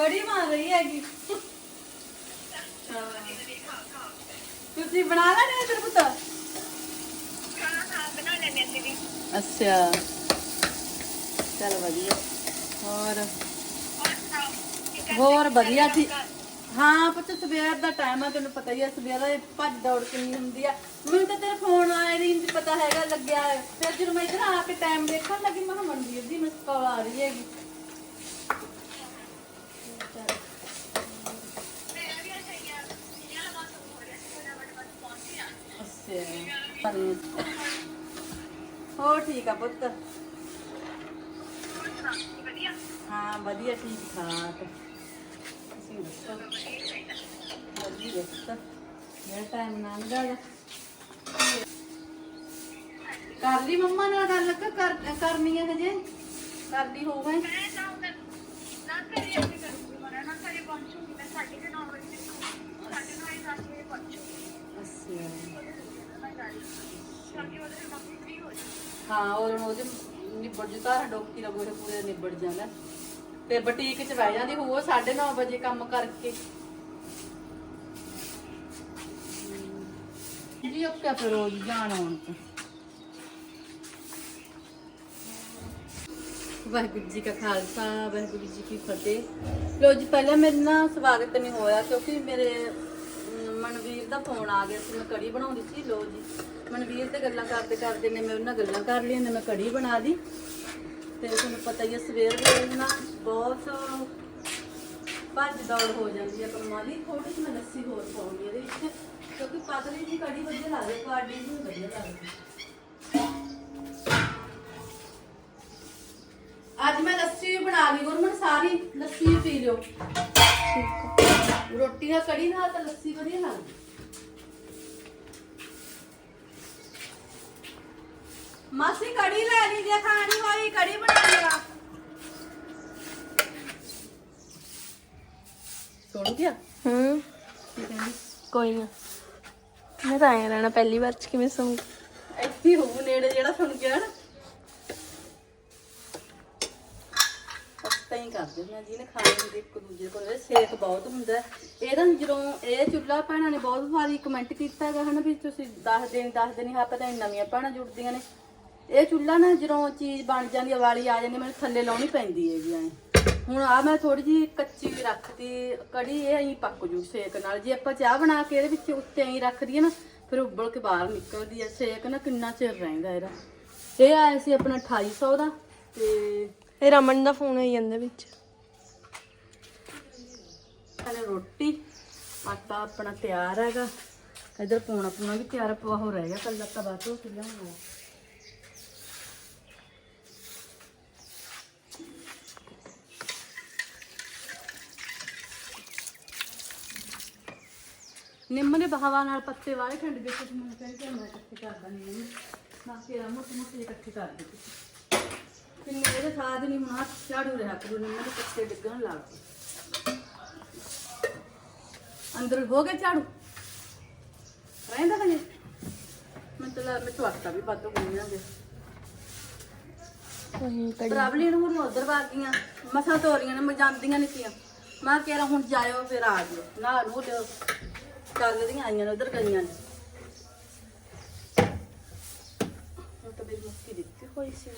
ਕੜੀ ਬਣ ਰਹੀ ਹੈਗੀ। ਤੁਸੀਂ ਬਣਾ ਲੈਣੇ ਇਧਰ ਪੁੱਤ? ਅੱਛਾ। ਚਲ ਵਧੀਆ। ਹੋਰ? ਹੋਰ ਵਧੀਆ ਸੀ ਹਾਂ ਪੁੱਤ, ਸਵੇਰ ਦਾ ਟਾਈਮ ਆ, ਤੈਨੂੰ ਪਤਾ ਹੀ ਆ, ਸਵੇਰ ਦਾ ਭੱਜ ਦੌੜ ਕਿੰਨੀ ਹੁੰਦੀ ਆ। ਮੈਨੂੰ ਤਾਂ ਤੇਰਾ ਫੋਨ ਆਇਆ ਨਹੀਂ ਪਤਾ ਹੈਗਾ, ਲੱਗਿਆ ਫਿਰ ਜਦੋਂ ਮੈਂ ਇਧਰ ਆ ਕੇ ਟਾਈਮ ਦੇਖਣ ਲੱਗੀ, ਮੈਂ ਕਿਹਾ ਦੀ ਮਿਸ ਕਾਲ ਆ ਰਹੀ ਹੈਗੀ ਅੱਛਾ ਹੋਰ ਠੀਕ ਆ ਪੁੱਤ ਹਾਂ ਵਧੀਆ ਠੀਕ ਠਾਕ ਤੁਸੀਂ ਦੱਸੋ ਵਧੀਆ ਦੱਸੋ ਮੇਰਾ ਟਾਈਮ ਲੰਘਦਾ ਗਾ ਕਰ ਲਈ ਮੰਮਾ ਨਾਲ ਗੱਲ ਕਿ ਕਰ ਕਰਨੀ ਹੈ ਹਜੇ ਕਰਦੀ ਹੋਊਗਾ ਹਾਂ ਉਹ ਉਹਦੇ ਨਿਬੜ ਜੂ ਤਾਂ ਡੋਕੀ ਦਾ ਗੋਹੇ ਪੂਰੇ ਨਿਬੜ ਜਾਂਦਾ। ਤੇ ਬੁਟੀਕ 'ਚ ਬਹਿ ਜਾਂਦੀ ਹੋਊ 9:30 ਵਜੇ ਕੰਮ ਕਰਕੇ। ਜੀ ਉਹ ਕਿਆ ਫਿਰ ਰੋਜ਼ ਜਾਣ ਆਉਣ ਤੇ। ਵਾਹਿਗੁਰੂ ਜੀ ਕਾ ਖਾਲਸਾ ਵਾਹਿਗੁਰੂ ਜੀ ਕੀ ਫਤਿਹ। ਲੋ ਜੀ ਪਹਿਲਾਂ ਮੇਰੇ ਨਾਲ ਸਵਾਗਤ ਨਹੀਂ ਹੋਇਆ ਕਿਉਂਕਿ ਮੇਰੇ ਮਨਵੀਰ ਦਾ ਫੋਨ ਆ ਗਿਆ ਸੀ ਮੈਂ ਕੜੀ ਬਣਾਉਂਦੀ ਸੀ ਲੋ ਜੀ। ਮਨਵੀਰ ਤੇ ਗੱਲਾਂ ਕਰਦੇ ਕਰਦੇ ਨੇ ਮੈਂ ਉਹਨਾਂ ਗੱਲਾਂ ਕਰ ਲਈਆਂ ਨੇ, ਮੈਂ ਕੜੀ ਬਣਾ ਲਈ। ਤੇ ਤੁਹਾਨੂੰ ਪਤਾ ਹੀ ਹੈ ਸਵੇਰ ਵੇਲੇ ਨਾ ਬਹੁਤ ਭੱਜ ਦੌੜ ਹੋ ਜਾਂਦੀ ਹੈ ਕੰਮਾਂ ਦੀ। ਥੋੜੀ ਜਿਹੀ ਲੱਸੀ ਹੋਰ ਪਾਉਂਗੀ ਇਹਦੇ ਵਿੱਚ, ਕਿਉਂਕਿ ਪਤਲੀ ਜੀ ਕੜੀ ਵਧੀਆ ਲੱਗਦੀ ਕਾੜੀ ਜੀ ਵਧੀਆ ਲੱਗਦੀ। ਅੱਜ ਮੈਂ ਲੱਸੀ ਵੀ ਬਣਾ ਲਈ, ਗੁਰਮਨ, ਸਾਰੀ ਲੱਸੀ ਵੀ ਪੀ ਲਿਓ। ਰੋਟੀ ਨਾਲ ਕੜੀ ਨਾਲ ਤਾਂ ਲੱਸੀ ਵਧੀਆ ਲੱਗਦੀ। ਮਾਸੀ ਕੜੀ ਲੈ ਲਈ ਜੇ ਖਾਣੀ ਹੋਈ ਕੜੀ ਬਣਾ ਲਿਆ। ਸੁਣ ਗਿਆ? ਹੂੰ। ਕੋਈ ਨਾ। ਮੈਂ ਤਾਂ ਆਇਆ ਰਹਿਣਾ ਪਹਿਲੀ ਵਾਰ ਚ ਕਿਵੇਂ ਸੁਣ ਇੱਥੇ ਹੋਊ ਨੇੜੇ ਜਿਹੜਾ ਸੁਣ ਗਿਆ ਨਾ। ਪਤਾ ਹੀ ਕਰਦੇ ਨੇ ਜਿਹਨੇ ਖਾਣੇ ਹੁੰਦੇ ਇੱਕ ਦੂਜੇ ਕੋਲ। ਸੇਕ ਬਹੁਤ ਹੁੰਦਾ। ਹੈ। ਇਹਦਾ ਜਦੋਂ ਇਹ ਚੁੱਲ੍ਹਾ ਭੈਣਾਂ ਨੇ ਬਹੁਤ ਵਾਰੀ ਕਮੈਂਟ ਕੀਤਾ ਹੈਗਾ ਹਨਾ ਵੀ ਤੁਸੀਂ ਦੱਸ ਦਿਨ ਦੱਸ ਦਿਨ ਹਾਂ ਪਤਾ ਨਹੀਂ ਨਵੀਆਂ ਭੈਣਾਂ ਜੁੜਦੀਆਂ ਨੇ। ਇਹ ਚੁੱਲ੍ਹਾ ਨਾ ਜਦੋਂ ਚੀਜ਼ ਬਣ ਜਾਂਦੀ ਹੈ ਵਾਲੀ ਆ ਜਾਂਦੀ ਮੈਨੂੰ ਥੱਲੇ ਲਾਉਣੀ ਪੈਂਦੀ ਹੈਗੀ ਐ ਹੁਣ ਆ ਮੈਂ ਥੋੜੀ ਜੀ ਕੱਚੀ ਰੱਖਤੀ ਕੜੀ ਇਹ ਐਂ ਪੱਕ ਜੂ ਸੇਕ ਨਾਲ। ਜੇ ਆਪਾਂ ਚਾਹ ਬਣਾ ਕੇ ਇਹਦੇ ਵਿੱਚ ਉੱਤੇ ਐਂ ਰੱਖ ਦਈਏ ਨਾ ਫਿਰ ਉੱਬਲ ਕੇ ਬਾਹਰ ਨਿਕਲਦੀ ਐ ਸੇਕ ਨਾ ਕਿੰਨਾ ਚਿਰ ਰਹਿੰਦਾ ਇਹਦਾ। ਇਹ ਆਇਆ ਸੀ ਆਪਣਾ 2800 ਦਾ ਤੇ ਇਹ ਰਮਨ ਦਾ ਫੋਨ ਆਈ ਜਾਂਦਾ ਵਿੱਚ। ਹਲੇ ਰੋਟੀ ਆਟਾ ਆਪਣਾ ਤਿਆਰ ਹੈਗਾ। ਇਧਰ ਪੂਣਾ ਪੂਣਾ ਵੀ ਤਿਆਰ ਪਵਾ ਹੋ ਰਹਿ ਗਿਆ ਕੱਲਾ ਤੋਂ ਕਿੱਲਾ ਹੋਣਾ। ਨਿੰਮ ਦੇ ਬਹਾਵਾ ਨਾਲ ਪੱਤੇ ਵਾਲੇ ਠੰਡ ਦੇ ਕੁਝ ਮੈਨੂੰ ਕਹਿੰਦੇ ਮੈਂ ਇਕੱਠੇ ਕਰ ਦਾਂਗੀ ਨਹੀਂ ਬਾਕੀ ਆ ਮੋਟੇ ਮੋਟੇ ਇਕੱਠੇ ਕਰ ਦਿੱਤੇ ਕਿੰਨੇ ਇਹਦੇ ਸਾਥ ਨਹੀਂ ਹੁਣ ਝਾੜੂ ਰਿਹਾ ਕਰੂ ਨਿੰਮ ਦੇ ਪੱਤੇ ਡਿੱਗਣ ਲੱਗ ਪਏ ਅੰਦਰ ਹੋ ਗਿਆ ਝਾੜੂ? ਰਹਿੰਦਾ ਹਜੇ? ਮੈਂ ਤਲਾ ਮੈਂ ਤੁਹਾਡਾ ਵੀ ਬਾਤੋਂ ਗੁੰਨਿਆ ਗਿਆ ਕੋਈ ਕੜੀ ਬਰਾਬਲੀ ਨੂੰ ਹੁਣ ਉਧਰ ਵਾਗੀਆਂ ਮਸਾਂ ਤੋਰੀਆਂ ਨੇ ਮੈਂ ਜਾਂਦੀਆਂ ਨਹੀਂ ਸੀਆਂ ਮੈਂ ਕਿਹਾ ਹੁਣ ਜਾਇਓ ਫਿਰ ਆ ਜਿਓ। ਨਾ ਨੂੰ ਲਿਓ ਕੱਲ ਦੀਆਂ ਆਈਆਂ ਨੇ ਉਧਰ ਗਈਆਂ ਨੇ। ਉਹ ਤਾਂ ਮੇਰੀ ਮੁੱਕੀ ਦਿੱਤੀ ਹੋਈ ਸੀ।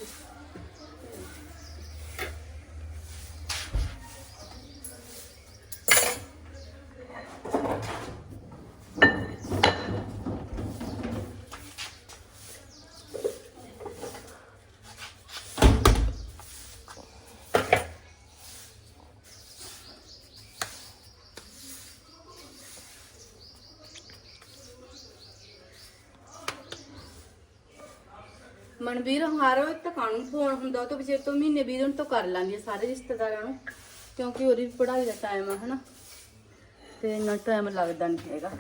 ਮਨਵੀਰ ਹਰ ਇੱਕ ਤਾਂ ਕਾਨੂੰਨ ਫੋਨ ਹੁੰਦਾ ਉਹ ਤੋਂ ਵਿਚੇ ਤੋਂ ਮਹੀਨੇ 20 ਦਿਨ ਤੋਂ ਕਰ ਲਾਂਦੀ ਆ ਸਾਰੇ ਰਿਸ਼ਤੇਦਾਰਾਂ ਨੂੰ ਕਿਉਂਕਿ ਉਹਦੀ ਵੀ ਪੜ੍ਹਾਈ ਦਾ ਟਾਈਮ ਆ ਹਨਾ। ਤੇ ਇੰਨਾ ਟਾਈਮ ਲੱਗਦਾ ਨਹੀਂ ਹੈਗਾ।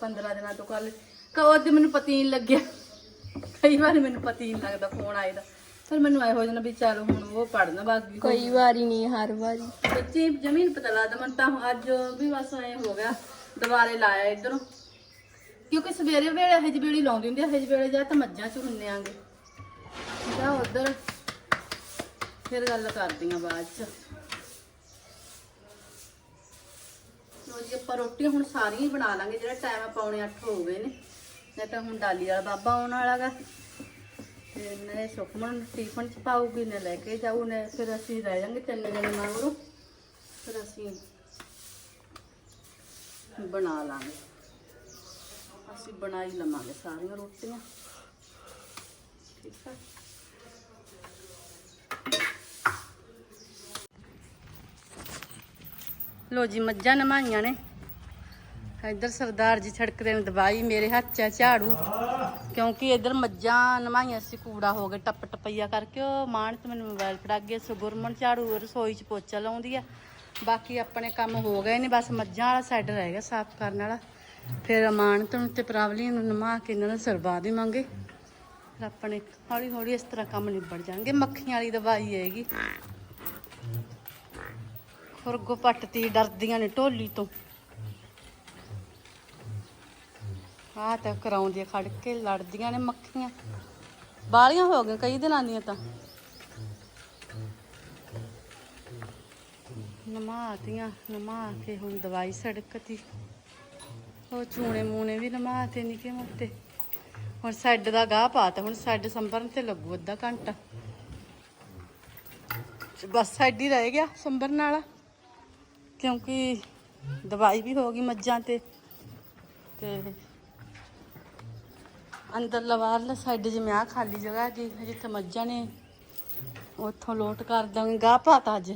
15 ਦਿਨਾਂ ਤੋਂ ਕਰ ਕਦੋਂ ਤੇ ਮੈਨੂੰ ਪਤਾ ਹੀ ਨਹੀਂ ਲੱਗਿਆ। ਕਈ ਵਾਰ ਮੈਨੂੰ ਪਤਾ ਹੀ ਨਹੀਂ ਲੱਗਦਾ ਫੋਨ ਆਏ ਦਾ। ਫਿਰ ਮੈਨੂੰ ਆਏ ਹੋ ਜਾਂਦਾ ਵੀ ਚੱਲ ਹੁਣ ਉਹ ਪੜਨਾ ਬਾਕੀ ਕਈ ਵਾਰੀ ਨਹੀਂ ਹਰ ਵਾਰੀ। ਸੱਚੀ ਜ਼ਮੀਨ ਪਤਾ ਲੱਗਦਾ ਮਨ ਤਾਂ ਅੱਜ ਵੀ ਬਸ ਐ ਹੋ ਗਿਆ ਦੁਬਾਰੇ ਲਾਇਆ ਇਧਰੋਂ। ਕਿਉਂਕਿ ਸਵੇਰੇ ਵੇਲੇ ਹਜ ਵੇਲੇ ਲਾਉਂਦੀ ਹੁੰਦੀ ਆ ਹਜ ਵੇਲੇ ਜਾ ਤਾਂ ਮੱਝਾਂ ਚ ਹੁੰਨੇ ਆਂਗੇ ਜਾ ਉਧਰ। ਫਿਰ ਗੱਲ ਕਰਦੀ ਕਰਦੀਆਂ ਬਾਅਦ ਚ। ਜੀ, ਆਪਾਂ ਰੋਟੀਆਂ ਹੁਣ ਸਾਰੀਆਂ ਹੀ ਬਣਾ ਲਾਂਗੇ, ਜਿਹੜਾ ਟਾਈਮ ਪੌਣੇ 8 ਹੋ ਗਏ ਨੇ। ਨਹੀਂ ਤਾਂ ਹੁਣ ਡਾਲੀ ਵਾਲਾ ਬਾਬਾ ਆਉਣ ਵਾਲਾਗਾ ਤੇ ਨੇ ਸੁਖਮਨ ਟਿਫਨ ਚ ਪਾਉਗੀ ਨੇ ਲੈ ਕੇ ਜਾਊ ਨੇ ਫਿਰ ਅਸੀਂ ਰਹਿ ਜਾਾਂਗੇ ਤਿੰਨ ਜਣੇ ਮਗਰੋਂ ਫਿਰ ਅਸੀਂ ਬਣਾ ਲਾਂਗੇ। ਅਸੀਂ ਬਣਾ ਹੀ ਲਵਾਂਗੇ ਸਾਰੀਆਂ ਰੋਟੀਆਂ। ਠੀਕ ਹੈ ਲੋ ਜੀ, ਮੱਝਾਂ ਨਮਾਈਆਂ ਨੇ। ਇੱਧਰ ਸਰਦਾਰ ਜੀ ਛੜਕਦੇ ਨੇ, ਦਵਾਈ ਮੇਰੇ ਹੱਥ 'ਚ ਹੈ ਝਾੜੂ। ਕਿਉਂਕਿ ਇੱਧਰ ਮੱਝਾਂ ਨਮਾਈਆਂ ਸੀ, ਕੂੜਾ ਹੋ ਗਿਆ, ਟੱਪ ਟਪਈਆ ਕਰਕੇ। ਉਹ ਮਾਨ ਮੈਨੂੰ ਮੋਬਾਈਲ ਫੜਾ ਗਿਆ ਸੋ ਗੁਰਮਨ ਝਾੜੂ ਰਸੋਈ 'ਚ ਪੋਚਾ ਲਾਉਂਦੀ ਆ। ਬਾਕੀ ਆਪਣੇ ਕੰਮ ਹੋ ਗਏ ਨੇ, ਬਸ ਮੱਝਾਂ ਵਾਲਾ ਸਾਈਡ ਰਹਿ ਗਿਆ ਸਾਫ਼ ਕਰਨ ਵਾਲਾ। ਫਿਰ ਅਮਾਨਤ ਨੂੰ ਤੇ ਪ੍ਰਾਵਲੀ ਨੂੰ ਨਮਾ ਕੇ ਇਹਨਾਂ ਨੂੰ ਸਰਵਾ ਦੇਵਾਂਗੇ। ਫਿਰ ਆਪਣੇ ਹੌਲੀ ਹੌਲੀ ਇਸ ਤਰ੍ਹਾਂ ਕੰਮ ਨਿਬੜ ਜਾਣਗੇ। ਮੱਖੀਆਂ ਵਾਲੀ ਦਵਾਈ ਹੈਗੀ। ਖੁਰਗੋ ਪੱਟਤੀ ਡਰਦੀਆਂ ਨੇ ਢੋਲੀ ਤੋਂ। ਆਹ ਤਾਂ ਕਰਾਉਂਦੀਆਂ ਖੜ ਕੇ ਲੜਦੀਆਂ ਨੇ ਮੱਖੀਆਂ। ਬਾਲੀਆਂ ਹੋ ਗਈਆਂ ਕਈ ਦਿਨਾਂ ਦੀਆਂ ਤਾਂ। ਨਮਾਤੀਆਂ, ਨਮਾ ਕੇ ਹੁਣ ਦਵਾਈ ਸੜਕਤੀ। ਉਹ ਚੂਣੇ ਮੂਣੇ ਵੀ ਨਮਾਤੇ ਨਿੱਕੇ ਮੋਟੇ। ਹੁਣ ਸੈੱਡ ਦਾ ਗਾਹ ਪਾਤਾ, ਹੁਣ ਸੈੱਡ ਸੰਭਰਨ ਤੇ ਲੱਗੂ ਅੱਧਾ ਘੰਟਾ। ਬਸ ਸੈੱਡ ਹੀ ਰਹਿ ਗਿਆ ਸੰਭਰਨ ਵਾਲਾ। ਕਿਉਂਕਿ ਦਵਾਈ ਵੀ ਹੋ ਗਈ ਮੱਝਾਂ ਤੇ ਤੇ ਅੰਦਰ ਲਵਾਰਲਾ ਸਾਈਡ ਜਿਵੇਂ ਆ ਖਾਲੀ ਜਗ੍ਹਾ ਜੀ, ਜਿੱਥੇ ਮੱਝਾਂ ਨੇ ਉੱਥੋਂ ਲੋਟ ਕਰ ਦਾਂਗੇ ਗਾਹ ਪਾਤਾ ਅੱਜ।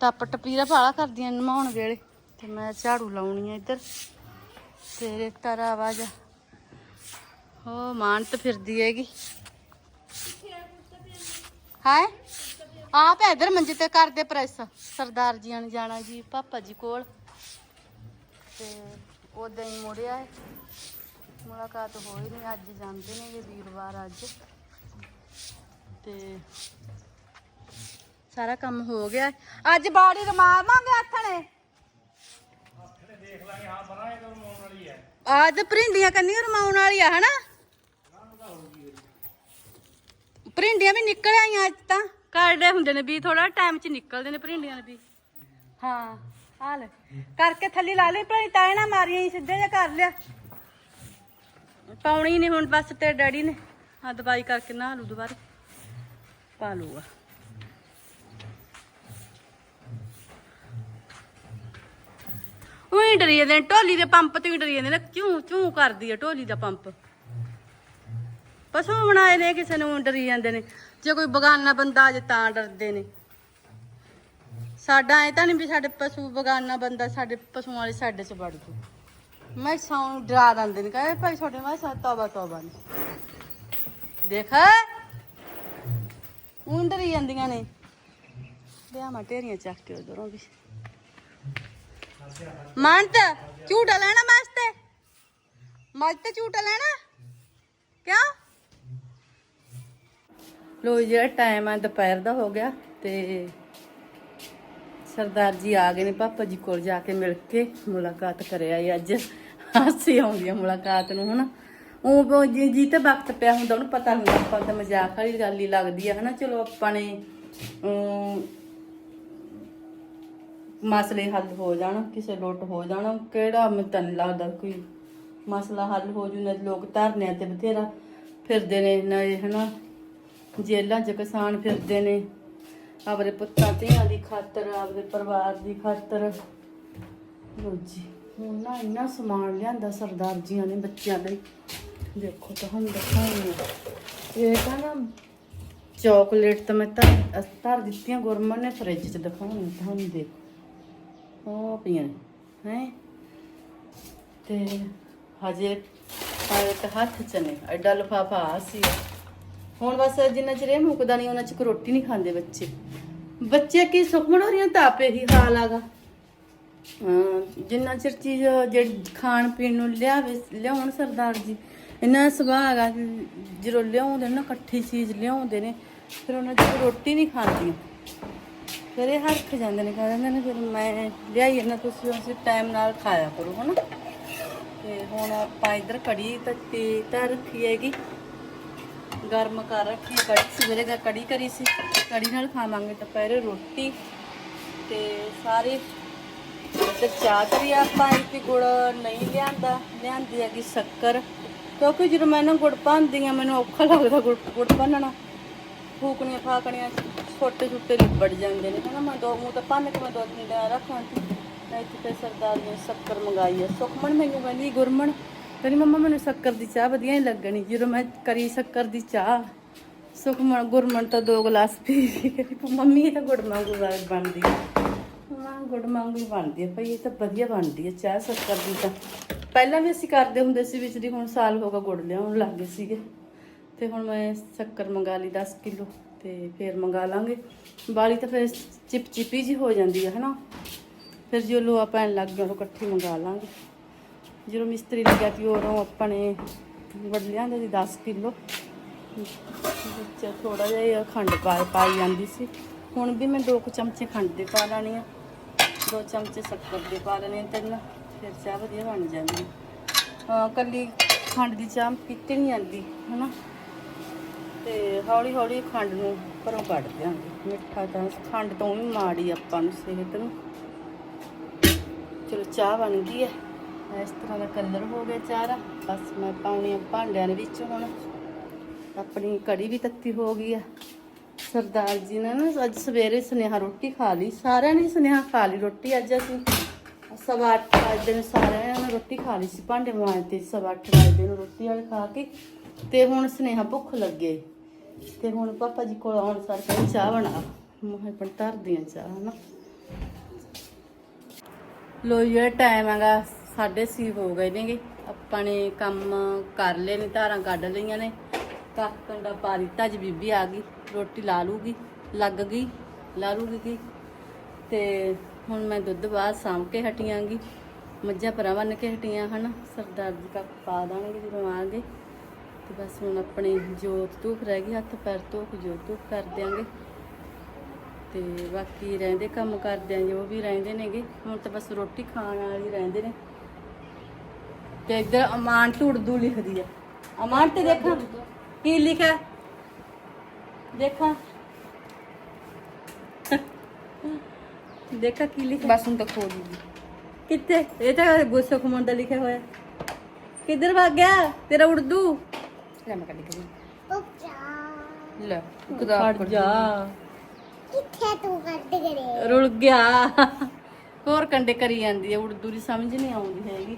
ਟੱਪ ਟਪੀਰਾ ਪਾਲਾ ਕਰਦੀਆਂ ਨਮਾਉਣ ਵੇਲੇ। ਤੇ ਮੈਂ ਝਾੜੂ ਲਾਉਣੀ ਆ ਇੱਧਰ। ਤੇ ਰੇਤਾ ਦਾ ਆਵਾਜ਼। ਹੋ, ਮਾਨਤ ਫਿਰਦੀ ਹੈਗੀ। ਹਾਏ ਆਪ ਇਧਰ ਮੰਜੇ ਤੇ ਕਰਦੇ ਪ੍ਰੈਸ। ਸਰਦਾਰ ਜੀ ਨੇ ਜਾਣਾ ਜੀ, ਪਾਪਾ ਜੀ ਕੋਲ। ਤੇ ਉਦਾਂ ਹੀ ਮੁੜਿਆ ਹੈ। ਮੁਲਾਕਾਤ ਹੋਈ ਨਹੀਂ, ਅੱਜ ਜਾਂਦੇ ਨੇ ਇਹ ਵੀਰਵਾਰ ਅੱਜ। ਤੇ ਸਾਰਾ ਕੰਮ ਹੋ ਗਿਆ ਅੱਜ ਬਾੜੀ ਰਮਾਵਾਂਗੇ ਆਥਣੇ। ਅੱਜ ਭਰਿੰਡੀਆਂ ਕੰਨੀਆਂ ਰਮਾਉਣ ਵਾਲੀ ਆ, ਹਨਾ? ਭਰਿੰਡੀਆਂ ਵੀ ਨਿਕਲ ਆਈਆਂ ਅੱਜ ਤਾਂ। ਘਰ ਦੇ ਹੁੰਦੇ ਨੇ ਵੀ ਥੋੜਾ ਟਾਈਮ ਚ ਨਿਕਲਦੇ ਨੇ ਭਰਿੰਡੀਆਂ ਦੇ ਵੀ। ਹਾਂ ਆ ਲੈ। ਕਰਕੇ ਥੱਲੇ ਲਾ ਲਈ ਭਈ ਤਾਂ ਨਾ ਮਾਰੀਆਂ ਸਿੱਧੇ ਜਿਹਾ ਕਰ ਲਿਆ। ਪਾਉਣੀ ਨਹੀਂ ਹੁਣ ਬਸ ਤੇ ਡੈਡੀ ਨੇ। ਆ ਦਵਾਈ ਕਰਕੇ ਨਾ ਲੂ ਦੁਬਾਰੇ। ਪਾ ਲੂਗਾ ਉਹੀ ਡਰੀ ਜਾਂਦੇ ਢੋਲੀ ਦੇ ਪੰਪ ਤੋਂ ਹੀ ਡਰੀ ਜਾਂਦੇ ਨੇ ਚੂ ਚੂ ਕਰਦੀ ਹੈ ਢੋਲੀ ਦਾ ਪੰਪ? ਪਸ਼ੂ ਬਣਾਏ ਨੇ, ਕਿਸੇ ਨੂੰ ਡਰੀ ਜਾਂਦੇ ਨੇ। ਜੇ ਕੋਈ ਬਗਾਨਾ ਬੰਦਾ ਆ ਜੇ ਤਾਂ ਡਰਦੇ ਨੇ। ਸਾਡਾ ਐ ਤਾਂ ਨਹੀਂ ਵੀ ਸਾਡੇ ਪਸ਼ੂ ਬਗਾਨਾ ਬੰਦਾ ਸਾਡੇ ਪਸ਼ੂਆਂ ਵਾਲੇ ਸਾਡੇ ਚ ਵੜ ਜੂ। ਮੈਂ ਸੌਂ ਡਰਾ ਦਿੰਦੇ ਨੇ, ਕਹਿੰਦੇ ਭਾਈ ਛੋਟੇ ਮੈਂ ਸਾ ਤੋਬਾ ਤੋਬਾ ਦੇਖ। ਊਂ ਡਰੀ ਜਾਂਦੀਆਂ ਨੇ। ਵਿਆਹ ਮਾ ਢੇਰੀਆਂ ਚੱਕ ਕੇ ਉਧਰੋਂ ਵੀ। ਮੰਤ ਝੂਟਾ ਲੈਣਾ ਮਸਤੇ? ਮੱਝ ਤੇ ਝੂਟਾ ਲੈਣਾ? ਕਿਉਂ? ਲੋ ਜਿਹੜਾ ਟਾਈਮ ਆ, ਦੁਪਹਿਰ ਦਾ ਹੋ ਗਿਆ ਤੇ ਸਰਦਾਰ ਜੀ ਆ ਗਏ ਨੇ ਪਾਪਾ ਜੀ ਕੋਲ ਜਾ ਕੇ ਮਿਲ ਕੇ ਮੁਲਾਕਾਤ ਕਰਿਆ ਈ ਅੱਜ। ਹਾਸੀ ਆਉਂਦੀ ਆ ਮੁਲਾਕਾਤ ਨੂੰ, ਹਨਾ? ਉਹ ਜੀ ਤੇ ਵਕਤ ਪਿਆ ਹੁੰਦਾ, ਉਹਨੂੰ ਪਤਾ ਹੁੰਦਾ, ਆਪਾਂ ਤਾਂ ਮਜ਼ਾਕ ਵਾਲੀ ਗੱਲ ਹੀ ਲੱਗਦੀ ਆ, ਹਨਾ? ਚਲੋ, ਆਪਾਂ ਨੇ ਮਸਲੇ ਹੱਲ ਹੋ ਜਾਣ, ਕਿਸੇ ਲੋਟ ਹੋ ਜਾਣ, ਕਿਹੜਾ ਮੈਨੂੰ ਲੱਗਦਾ ਕੋਈ ਮਸਲਾ ਹੱਲ ਹੋ ਜੂ, ਨਾ ਲੋਕ ਧਰਨਿਆਂ ਤੇ ਬਥੇਰਾ ਫਿਰਦੇ ਨੇ, ਨਾ ਇਹ, ਹਨਾ? ਜੇਲਾਂ 'ਚ ਕਿਸਾਨ ਫਿਰਦੇ ਨੇ। ਆਪਣੇ ਪੁੱਤਾਂ ਧੀਆਂ ਦੀ ਖਾਤਰ, ਆਪਣੇ ਪਰਿਵਾਰ ਦੀ ਖਾਤਰ। ਲੋ ਹੁਣ ਨਾ ਇੰਨਾ ਸਮਾਨ ਲਿਆਂਦਾ ਸਰਦਾਰ ਜੀਆਂ ਨੇ ਬੱਚਿਆਂ ਲਈ। ਦੇਖੋ ਤੁਹਾਨੂੰ ਦਿਖਾਉਂਦੀ ਇਹ ਤਾਂ ਨਾ ਚਾਕਲੇਟ ਤਾਂ ਮੈਂ ਤਾਂ ਧਰ ਦਿੱਤੀਆਂ, ਗੁਰਮਨ ਨੇ ਫ੍ਰਿਜ 'ਚ ਦਿਖਾਉਣੀ ਤੁਹਾਨੂੰ ਦੇਖੋ। ਉਹ ਪਈਆਂ ਹੈ? ਤੇ ਹਜੇ ਪਾਇਟ ਹੱਥ 'ਚ ਨੇ, ਐਡਾ ਲਫਾਫਾ ਆ ਸੀ। ਹੁਣ ਬਸ ਜਿੰਨਾ ਚਿਰ ਇਹ ਮੁੱਕਦਾ ਨਹੀਂ, ਉਹਨਾਂ ਚ ਰੋਟੀ ਨਹੀਂ ਖਾਂਦੇ ਬੱਚੇ। ਬੱਚੇ ਕੀ ਸੁਖਮਣ ਹੋ ਰਹੀਆਂ ਤਾਂ ਆਪੇ ਹੀ ਹਾਲ ਆਗਾ। ਹਾਂ, ਜਿੰਨਾ ਚਿਰ ਚੀਜ਼ ਜਿਹੜੀ ਖਾਣ ਪੀਣ ਨੂੰ ਲਿਆਵੇ, ਲਿਆਉਣ ਸਰਦਾਰ ਜੀ ਇਹਨਾਂ ਸੁਭਾਅ ਹੈਗਾ ਜਦੋਂ ਲਿਆਉਂਦੇ ਨੇ ਨਾ, ਇਕੱਠੀ ਚੀਜ਼ ਲਿਆਉਂਦੇ ਨੇ, ਫਿਰ ਉਹਨਾਂ ਚ ਰੋਟੀ ਨਹੀਂ ਖਾਂਦੀ ਫਿਰ ਇਹ ਹਰਖ ਜਾਂਦੇ ਨੇ ਕਹਿੰਦੇ ਨੇ, ਫਿਰ ਮੈਂ ਲਿਆਈ ਇਹਨਾਂ ਤੁਸੀਂ ਉਸੇ ਟਾਈਮ ਨਾਲ ਖਾਇਆ ਕਰੋ, ਹਨਾ। ਤੇ ਹੁਣ ਆਪਾਂ ਇੱਧਰ ਕੜੀ ਤੱਤੀ ਤਾਂ ਰੱਖੀ ਹੈਗੀ। ਗਰਮ ਕਰ ਰੱਖੀ ਹੈ ਕੜੀ ਸਵੇਰੇ ਦਾ ਕੜੀ ਕਰੀ ਸੀ। ਕੜੀ ਨਾਲ ਖਾਵਾਂਗੇ ਦੁਪਹਿਰੇ ਰੋਟੀ ਤੇ ਸਾਰੇ ਤੇ ਚਾਹ ਕਰੀ ਆਪਾਂ ਇੱਕ ਗੁੜ ਨਹੀਂ ਲਿਆਂਦਾ, ਲਿਆਂਦੀ ਹੈਗੀ ਸ਼ੱਕਰ। ਕਿਉਂਕਿ ਜਦੋਂ ਮੈਂ ਨਾ ਗੁੜ ਪਾਉਂਦੀ ਆ ਮੈਨੂੰ ਔਖਾ ਲੱਗਦਾ ਗੁੜ ਗੁੜ ਭੰਨਣਾ ਫੂਕਣੀਆਂ, ਫਾਕਣੀਆਂ, ਛੋਟੇ ਛੋਟੇ ਲਿਬੜ ਜਾਂਦੇ ਨੇ। ਹਨਾ, ਮੈਂ ਦੋ, ਮੂੰਹ ਤਾਂ ਭੰਨ ਕੇ ਮੈਂ ਦੋ ਤਿੰਨ ਦਿਨ ਰੱਖਾਂ ਮੈਂ ਇੱਥੇ ਤੇ ਸਰਦਾਰ ਨੇ ਸ਼ੱਕਰ ਮੰਗਾਈ ਹੈ ਸੁਖਮਣ ਮੈਨੂੰ ਕਹਿੰਦੀ ਗੁਰਮਣ ਕਹਿੰਦੀ ਮੰਮਾ ਮੈਨੂੰ ਸ਼ੱਕਰ ਦੀ ਚਾਹ ਵਧੀਆ ਨਹੀਂ ਲੱਗਣੀ ਜਦੋਂ ਮੈਂ ਕਰੀ ਸ਼ੱਕਰ ਦੀ ਚਾਹ ਸੁਖਮਣ ਗੁਰਮਣ ਤਾਂ ਦੋ ਗਲਾਸ ਪੀ ਪੀ ਕਹਿੰਦੀ, ਮੰਮੀ ਇਹ ਤਾਂ ਗੁੜ ਵਾਂਗੂ ਬਣਦੀ ਹੈ ਹਾਂ ਗੁੜ ਵਾਂਗੂ ਹੀ ਬਣਦੀ ਹੈ ਭਈ ਇਹ ਤਾਂ ਵਧੀਆ ਬਣਦੀ ਹੈ ਚਾਹ ਸ਼ੱਕਰ ਦੀ ਤਾਂ। ਪਹਿਲਾਂ ਵੀ ਅਸੀਂ ਕਰਦੇ ਹੁੰਦੇ ਸੀ ਵਿੱਚ ਦੀ ਹੁਣ ਸਾਲ ਹੋ ਗਿਆ ਗੁੜ ਲਿਆਉਣ ਲੱਗ ਗਏ ਸੀਗੇ। ਤੇ ਹੁਣ ਮੈਂ ਸ਼ੱਕਰ ਮੰਗਾ ਲਈ 10 ਕਿਲੋ ਤੇ ਫੇਰ ਮੰਗਾ ਲਾਂਗੇ। ਬਾਲੀ ਤਾਂ ਫਿਰ ਚਿਪ ਚਿਪੀ ਜੀ ਹੋ ਜਾਂਦੀ ਹੈ ਹਨਾ? ਫਿਰ ਜੇ ਲੋਹਾ ਪੈਣ ਲੱਗ ਗਿਆ ਉਹ ਇਕੱਠੀ ਮੰਗਾ ਲਾਂਗੇ। ਜਦੋਂ ਮਿਸਤਰੀ ਲੱਗਿਆ ਸੀ ਉਦੋਂ ਆਪਾਂ ਨੇ ਗੁੜ ਲਿਆਂਦਾ ਸੀ 10 ਕਿਲੋ, ਵਿੱਚ ਥੋੜਾ ਜਿਹਾ ਖੰਡ ਪਾ ਪਾਈ ਜਾਂਦੀ ਸੀ। ਹੁਣ ਵੀ ਮੈਂ ਦੋ ਕੁ ਚਮਚੇ ਖੰਡ ਦੇ ਪਾ ਲੈਣੀ ਆ। ਦੋ ਚਮਚੇ ਸ਼ੱਕਰ ਦੇ ਪਾ ਲੈਣੇ ਆ ਤਿੰਨ ਫਿਰ ਚਾਹ ਵਧੀਆ ਬਣ ਜਾਂਦੀ ਹਾਂ, ਕੱਲੀ ਖੰਡ ਦੀ ਚਾਹ ਪੀਤੀ ਨਹੀਂ ਜਾਂਦੀ, ਹਨਾ? ਤੇ ਹੌਲੀ ਹੌਲੀ ਖੰਡ ਨੂੰ ਘਰੋਂ ਕੱਢ ਦਿਆਂਗੇ। ਮਿੱਠਾ ਤਾਂ ਖੰਡ ਤੋਂ ਵੀ ਮਾੜੀ ਆਪਾਂ ਨੂੰ ਸਿਹਤ ਨੂੰ। ਚਲੋ ਚਾਹ ਬਣ ਗਈ ਹੈ ਇਸ ਤਰ੍ਹਾਂ ਦਾ ਕਲਰ ਹੋ ਗਿਆ ਚਾਹ ਦਾ ਬਸ ਮੈਂ ਪਾਉਣੀ ਆ ਭਾਂਡਿਆਂ ਦੇ ਵਿੱਚ ਹੁਣ। ਆਪਣੀ ਕੜੀ ਵੀ ਤੱਤੀ ਹੋ ਗਈ ਆ। ਸਰਦਾਰ ਜੀ ਨੇ ਨਾ ਅੱਜ ਸਵੇਰੇ ਸੁਨੇਹਾ ਰੋਟੀ ਖਾ ਲਈ। ਸਾਰਿਆਂ ਨੇ ਸੁਨੇਹਾ ਖਾ ਲਈ ਰੋਟੀ ਅੱਜ ਅਸੀਂ। ਸਵਾ ਅੱਠ ਵਜੇ ਨੂੰ ਸਾਰਿਆਂ ਨੇ ਰੋਟੀ ਖਾ ਲਈ ਸੀ। ਭਾਂਡੇ ਮਾਂਜਦੇ ਸੀ ਸਵਾ ਅੱਠ ਵਜੇ ਨੂੰ ਰੋਟੀ ਵਾਲੇ ਖਾ ਕੇ। ਤੇ ਹੁਣ ਸੁਨੇਹਾ ਭੁੱਖ ਲੱਗੇ। ਤੇ ਹੁਣ ਪਾਪਾ ਜੀ ਕੋਲ ਆਉਣ ਸਾਰ ਕਹਿੰਦੇ ਚਾਹ ਬਣਾ। ਮੈਂ ਪਣ ਧਰਦੀ ਆ ਚਾਹ, ਹਨਾ। ਲੋ ਇਹ ਟਾਈਮ ਹੈਗਾ 6:30 ਹੋ ਗਏ ਨੇਗੇ। ਆਪਾਂ ਨੇ ਕੰਮ ਕਰ ਲਏ ਨੇ, ਧਾਰਾਂ ਕੱਢ ਲਈਆਂ ਨੇ। ਕੱਖ ਕੰਡਾ ਪਾ ਦਿੱਤਾ ਜੀ ਬੀਬੀ ਆ ਗਈ, ਰੋਟੀ ਲਾ ਲੂਗੀ ਲੱਗ ਗਈ, ਲਾ ਲੂਗੀ ਕੀ? ਤੇ ਹੁਣ ਮੈਂ ਦੁੱਧ ਬਾਅਦ ਸਾਂਭ ਕੇ ਹਟੀਆਂਗੀ। ਮੱਝਾਂ ਪਰਾਂ ਬੰਨ ਕੇ ਹਟੀਆਂ, ਹਨ? ਸਰਦਾਰ ਜੀ ਕੱਖ ਪਾ ਦਾਂਗੇ ਜਦੋਂ ਆਣਗੇ। ਤੇ ਬਸ ਹੁਣ ਆਪਣੀ ਜੋਤ ਧੂਪ ਰਹਿ ਗਈ, ਹੱਥ ਪੈਰ ਧੂਪ, ਜੋਤ ਧੂਪ ਕਰ ਦਿਆਂਗੇ। ਤੇ ਬਾਕੀ ਰਹਿੰਦੇ ਕੰਮ ਕਰਦੇ ਆ ਜੋ ਵੀ ਰਹਿੰਦੇ ਨੇਗੇ। ਹੁਣ ਤਾਂ ਬਸ ਰੋਟੀ ਖਾਣ ਵਾਲੀ ਰਹਿੰਦੇ ਨੇ। ਤੇ ਇੱਧਰ ਅਮਾਨ ਢੂੜਦੂ ਲਿਖਦੀ ਆ। ਅਮਾਨ ਤੇ ਦੇਖਾਂ ਕੀ ਲਿਖਿਆ? ਦੇਖਾਂ। ਦੇਖਾ ਕੀ ਲਿਖਿਆ। ਬਸ ਹੁਣ ਤਾਂ ਖੋ ਦੂਗੀ ਕਿੱਥੇ? ਇਹ ਤਾਂ ਗੁੱਸੇ ਖਮਣ ਦਾ ਲਿਖਿਆ ਹੋਇਆ। ਕਿੱਧਰ ਭੱਗ ਗਿਆ? ਤੇਰਾ ਉਰਦੂ ਲੈ ਮੈਂ ਕੱਢ ਕੇ ਦੇ। ਲੈ ਖੁਦਾ ਜਾ। ਕਿੱਥੇ ਤੂੰ ਕੱਢ ਗਰੇ ਰੁਲ ਗਿਆ। ਹੋਰ ਕੰਡੇ ਕਰੀ ਜਾਂਦੀ ਹੈ ਉਰਦੂ ਦੀ ਸਮਝ ਨਹੀਂ ਆਉਂਦੀ ਹੈਗੀ।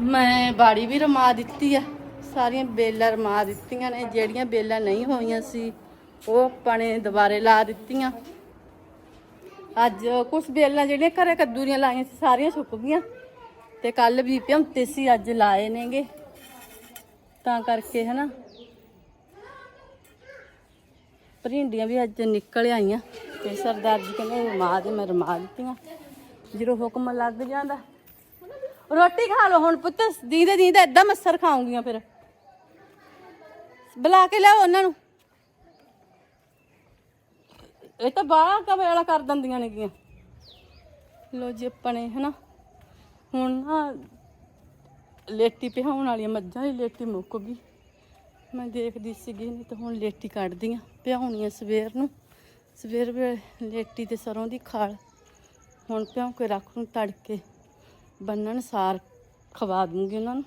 ਮੈਂ ਬਾੜੀ ਵੀ ਰਮਾ ਦਿੱਤੀ ਆ। ਸਾਰੀਆਂ ਬੇਲਾਂ ਰਮਾ ਦਿੱਤੀਆਂ ਨੇ, ਜਿਹੜੀਆਂ ਬੇਲਾਂ ਨਹੀਂ ਹੋਈਆਂ ਸੀ, ਉਹ ਆਪਾਂ ਨੇ ਦੁਬਾਰੇ ਲਾ ਦਿੱਤੀਆਂ। ਅੱਜ ਕੁਝ ਬੇਲਾਂ ਜਿਹੜੀਆਂ ਘਰੇ ਕੱਦੂ ਦੀਆਂ ਲਾਈਆਂ ਸੀ, ਸਾਰੀਆਂ ਸੁੱਕ ਗਈਆਂ। ਤੇ ਕੱਲ ਵੀ ਭਿਉਂਤੇ ਸੀ, ਅੱਜ ਲਾਏ ਨੇਗੇ। ਤਾਂ ਕਰਕੇ ਹਨਾ। ਭਰਿੰਡੀਆਂ ਵੀ ਅੱਜ ਨਿਕਲ ਆਈਆਂ। ਤੇ ਸਰਦਾਰ ਜੀ ਕਹਿੰਦੇ ਰਮਾ ਦੇ, ਮੈਂ ਰਮਾ ਦਿੱਤੀਆਂ। ਜਦੋਂ ਹੁਕਮ ਲੱਗ ਜਾਂਦਾ ਰੋਟੀ ਖਾ ਲਓ ਹੁਣ ਪੁੱਤ, ਦੀਦੇ ਦੀਦੇ ਏਦਾਂ ਮੱਸਰ ਖਾਉਂਗੀਆਂ ਫਿਰ। ਬੁਲਾ ਕੇ ਲਿਆਓ ਉਹਨਾਂ ਨੂੰ। ਇਹ ਤਾਂ ਬਾਹਲਾ ਵਾਲਾ ਕਰ ਦਿੰਦੀਆਂ ਨੇਗੀਆਂ। ਲੋ ਜੀ ਆਪਣੇ ਨੇ ਹਨਾ। ਹੁਣ ਨਾ ਲੇਟੀ ਪਿਹਾਉਣ ਵਾਲੀਆਂ ਮੱਝਾਂ ਦੀ ਲੇਟੀ ਮੁੱਕ ਗਈ। ਮੈਂ ਦੇਖਦੀ ਸੀਗੀ, ਨਹੀਂ ਤਾਂ ਹੁਣ ਲੇਟੀ ਕੱਢਦੀ ਆ ਪਿਹਾਉਣੀਆਂ ਸਵੇਰ ਨੂੰ। ਸਵੇਰ ਵੇਲੇ ਲੇਟੀ ਤੇ ਸਰੋਂ ਦੀ ਖਾਲ। ਹੁਣ ਭਿਉਂ ਕੇ ਰੱਖ ਨੂੰ ਤੜਕੇ। ਬੰਨਣ, ਸਾਰ ਖਵਾ ਦੂੰਗੀ ਉਹਨਾਂ ਨੂੰ।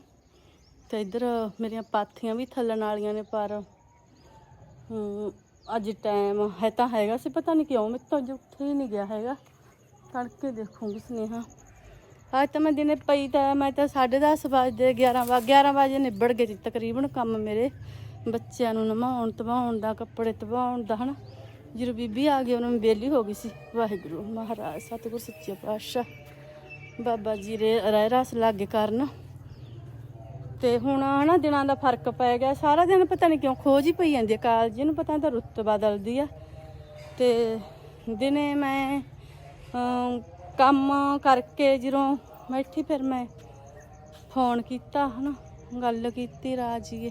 ਤੇ ਇੱਧਰ ਮੇਰੀਆਂ ਪਾਥੀਆਂ ਵੀ ਥੱਲਣ ਵਾਲੀਆਂ ਨੇ, ਪਰ ਅੱਜ ਟਾਈਮ ਹੈ ਤਾਂ ਹੈਗਾ ਸੀ, ਪਤਾ ਨਹੀਂ ਕਿਉਂ ਮੈਂ ਤਾਂ ਅੱਜ ਉੱਥੇ ਹੀ ਨਹੀਂ ਗਿਆ ਹੈਗਾ। ਤੜਕੇ ਦੇਖੂੰਗੀ ਸੁਨੇਹਾ। ਅੱਜ ਤਾਂ ਮੈਂ ਦਿਨੇ ਪਈ ਤਾਂ, ਮੈਂ ਤਾਂ 10:30 ਵਜੇ 11 ਵਜੇ 11 ਵਜੇ ਨਿਬੜ ਗਏ ਸੀ ਤਕਰੀਬਨ ਕੰਮ ਮੇਰੇ। ਬੱਚਿਆਂ ਨੂੰ ਨਵਾਉਣ, ਧਵਾਉਣ ਦਾ, ਕੱਪੜੇ ਧਵਾਉਣ ਦਾ, ਹਨਾ। ਜਦੋਂ ਬੀਬੀ ਆ ਗਈ, ਉਹਨਾਂ ਨੂੰ ਬੇਲੀ ਹੋ ਗਈ ਸੀ। ਵਾਹਿਗੁਰੂ ਮਹਾਰਾਜ, ਸਤਿਗੁਰ, ਸੱਚੇ ਪਾਤਸ਼ਾਹ। ਬਾਬਾ ਜੀ ਰੇ ਰਹਿ ਰਸ ਲੱਗ ਕਰਨ। ਤੇ ਹੁਣ ਹਨਾ ਦਿਨਾਂ ਦਾ ਫ਼ਰਕ ਪੈ ਗਿਆ। ਸਾਰਾ ਦਿਨ ਪਤਾ ਨਹੀਂ ਕਿਉਂ ਖੋਜ ਹੀ ਪਈ ਜਾਂਦੀ ਹੈ ਕਾਲਜ ਨੂੰ ਪਤਾ ਤਾਂ ਰੁੱਤ ਬਦਲਦੀ ਆ। ਤੇ ਦਿਨੇ ਮੈਂ ਕੰਮ ਕਰਕੇ ਜਦੋਂ ਬੈਠੀ ਫਿਰ ਮੈਂ ਫੋਨ ਕੀਤਾ ਹਨਾ। ਗੱਲ ਕੀਤੀ ਰਾਜੀਏ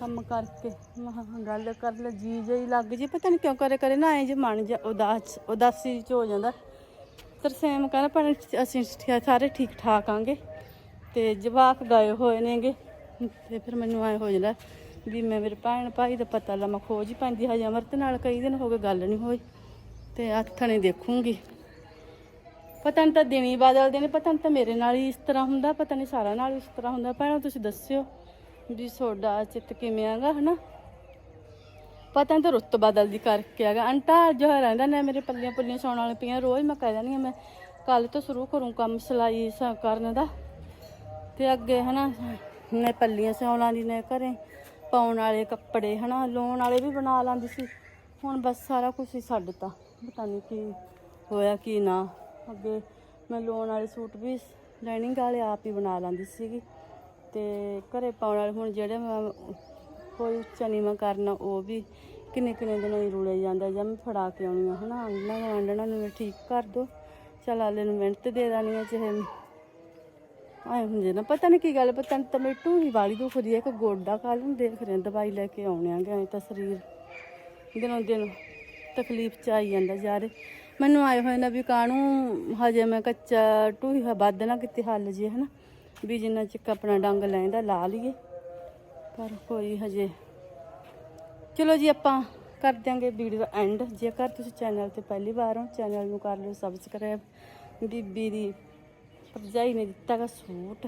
ਕੰਮ ਕਰਕੇ। ਮੈਂ ਗੱਲ ਕਰ ਲੈ, ਜੀ ਜਿਹੀ ਲੱਗ ਜੇ। ਪਤਾ ਨਹੀਂ ਕਿਉਂ ਕਰੇ ਕਰੇ ਨਾ ਐ ਜੇ ਮਨ ਜਾ ਉਦਾਸ, ਉਦਾਸੀ ਚ ਹੋ ਜਾਂਦਾ। ਤਰਸੇਮ ਕਹਿੰਦਾ ਪਰ ਅਸੀਂ ਸਾਰੇ ਠੀਕ ਠਾਕ ਆਂਗੇ। ਤੇ ਜਵਾਕ ਗਏ ਹੋਏ ਨੇਗੇ। ਤੇ ਫਿਰ ਮੈਨੂੰ ਐ ਹੋ ਜਾਂਦਾ ਵੀ ਮੈਂ ਮੇਰੇ ਭੈਣ ਭਾਈ ਦਾ ਪਤਾ ਲਾ, ਮੈਂ ਖੋਜ ਹੀ ਪੈਂਦੀ, ਹਜੇ ਅਮਰਤ ਨਾਲ ਕਈ ਦਿਨ ਹੋ ਗਏ ਗੱਲ ਨਹੀਂ ਹੋਈ। ਤੇ ਆਥਣੇ ਦੇਖੂੰਗੀ। ਪਤਾ ਨਹੀਂ ਤਾਂ ਦਿਨੀ ਬਦਲਦੇ ਨੇ, ਪਤਾ ਨਹੀਂ ਤਾਂ ਮੇਰੇ ਨਾਲ ਹੀ ਇਸ ਤਰ੍ਹਾਂ ਹੁੰਦਾ, ਪਤਾ ਨਹੀਂ ਸਾਰਾ ਨਾਲ ਇਸ ਤਰ੍ਹਾਂ ਹੁੰਦਾ। ਭੈਣੋ, ਤੁਸੀਂ ਦੱਸਿਓ ਵੀ ਤੁਹਾਡਾ ਚਿੱਤ ਕਿਵੇਂ ਆਗਾ ਹਨਾ? ਪਤਾ ਨਹੀਂ ਤਾਂ ਰੁੱਤ ਬਦਲਦੀ ਕਰਕੇ ਹੈਗਾ ਅੰਟਾ ਜੋ ਰਹਿੰਦਾ ਨਾ, ਮੇਰੇ ਪੱਲੀਆਂ ਪੁੱਲੀਆਂ ਸੌਣ ਵਾਲੀਆਂ ਪਈਆਂ, ਰੋਜ਼ ਮੈਂ ਕਹਿ ਦਿੰਦੀ ਹਾਂ ਮੈਂ ਕੱਲ ਤੋਂ ਸ਼ੁਰੂ ਕਰੂੰ ਕੰਮ ਸਿਲਾਈ ਸ- ਕਰਨ ਦਾ। ਤੇ ਅੱਗੇ ਹਨਾ ਨੇ ਪੱਲੀਆਂ ਸਿਉਣ ਦੀ ਨੇ ਘਰੇ, ਪਾਉਣ ਵਾਲੇ ਕੱਪੜੇ ਹਨਾ, ਲਾਉਣ ਵਾਲੇ ਵੀ ਬਣਾ ਲਾਂਦੀ ਸੀ। ਹੁਣ ਬਸ ਸਾਰਾ ਕੁਝ ਹੀ ਛੱਡ ਛੱਡਤਾ। ਪਤਾ ਨਹੀਂ ਕੀ ਹੋਇਆ, ਕੀ ਨਾ। ਅੱਗੇ ਮੈਂ ਲਾਉਣ ਵਾਲੇ ਸੂਟ ਵੀ ਲਾਈਨਿੰਗ ਵਾਲੇ ਆਪ ਹੀ ਬਣਾ ਲਾਂਦੀ ਸੀਗੀ। ਤੇ ਘਰੇ ਪਾਉਣ ਵਾਲੇ, ਹੁਣ ਜਿਹੜੇ ਮੈਂ ਕੋਈ ਉੱਚਾ ਨੀਵਾਂ ਕਰਨਾ, ਉਹ ਵੀ ਕਿੰਨੇ ਕਿੰਨੇ ਦਿਨਾਂ ਹੀ ਰੁਲੇ ਜਾਂਦਾ, ਜਾਂ ਮੈਂ ਫੜਾ ਕੇ ਆਉਣੀ ਆ, ਹਨਾ? ਆਂਡਣਾ ਆਂਡਣਾ ਨੂੰ ਮੈਂ ਠੀਕ ਕਰ ਦੋ। ਚਲ ਆਲੇ ਨੂੰ ਮਿਹਨਤ ਦੇ ਦਾਨੀ ਆ, ਚਾਹੇ ਆਏ ਹੁੰਦੇ ਨਾ, ਪਤਾ ਨਹੀਂ ਕੀ ਗੱਲ, ਪਤਾ ਨਹੀਂ ਤਾਂ ਹੀ ਵਾਲੀ ਦੁਖਦੀ ਹੈ ਕਿ ਗੋਡਾ ਕੱਲ ਨੂੰ ਦੇਖ ਰਹੇ ਦਵਾਈ ਲੈ ਕੇ ਆਉਣੇ ਆਂਗੇ, ਐਂ ਤਾਂ ਸਰੀਰ ਦਿਨੋਂ ਦਿਨ ਤਕਲੀਫ ਚ ਆਈ ਜਾਂਦਾ ਯਾਰ। ਮੈਨੂੰ ਆਏ ਹੋਏ ਨਾ ਵੀ ਕਾਣੂ ਹਜੇ ਮੈਂ ਕੱਚਾ ਟੂਹੀ ਵੱਧ ਨਾ ਕਿਤੇ ਹੱਲ ਜੇ, ਹਨਾ? ਵੀ ਜਿੰਨਾ ਚਿਕ ਆਪਣਾ ਡੰਗ ਲੈਂਦਾ, ਲਾ ਲਈਏ। ਪਰ ਕੋਈ ਹਜੇ। ਚਲੋ ਜੀ, ਆਪਾਂ ਕਰ ਦਿਆਂਗੇ ਵੀਡੀਓ ਦਾ ਐਂਡ ਜੇਕਰ ਤੁਸੀਂ ਚੈਨਲ ਤੇ ਪਹਿਲੀ ਵਾਰ ਹੋ ਚੈਨਲ ਨੂੰ ਕਰ ਲਿਓ ਸਬਸਕ੍ਰਾਈਬ ਬੀਬੀ ਦੀ ਭਰਜਾਈ ਨੇ ਦਿੱਤਾ ਗਾ ਸੂਟ।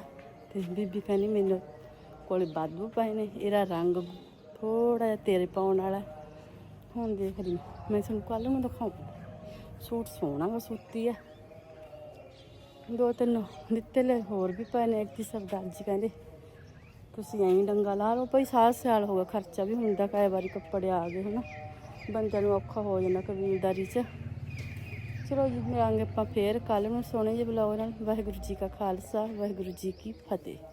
ਤੇ ਬੀਬੀ ਕਹਿੰਦੀ, ਮੈਨੂੰ ਕੋਲੇ ਬਾਦੂ ਪਾਏ ਨੇ, ਇਹਦਾ ਰੰਗ ਥੋੜਾ ਜਿਹਾ ਤੇਰੇ ਪਾਉਣ ਵਾਲਾ ਹੁਣ ਦੇਖ ਰਹੀ ਮੈਂ ਤੁਹਾਨੂੰ ਕੱਲ ਨੂੰ ਦਿਖਾਉਂ ਸੂਟ ਸੋਹਣਾ ਵਾ, ਸੂਤੀ ਆ। ਦੋ ਤਿੰਨ ਦਿੱਤੇ ਲੈ, ਹੋਰ ਵੀ ਪਾਏ ਨੇ। ਇੱਕ ਦੀ ਸਰਦਾਰ ਜੀ ਕਹਿੰਦੇ ਤੁਸੀਂ ਐਂ ਡੰਗਾ ਲਾ ਲਓ। ਭਾਈ ਸਾਲ ਸਿਆਲ ਹੋ ਗਿਆ, ਖਰਚਾ ਵੀ ਹੁੰਦਾ ਕਈ ਵਾਰੀ ਕੱਪੜੇ ਆ ਗਏ, ਹਨਾ। ਬੰਦੇ ਨੂੰ ਔਖਾ ਹੋ ਜਾਂਦਾ ਕਬੀਲਦਾਰੀ 'ਚ। ਚਲੋ ਜੀ, ਮਿਲਾਂਗੇ ਆਪਾਂ ਫੇਰ। ਕੱਲ ਨੂੰ ਸੋਹਣੇ ਜਿਹੇ ਬਲੌਗ ਨਾਲ। ਵਾਹਿਗੁਰੂ ਜੀ ਕਾ ਖਾਲਸਾ, ਵਾਹਿਗੁਰੂ ਜੀ ਕੀ ਫਤਿਹ।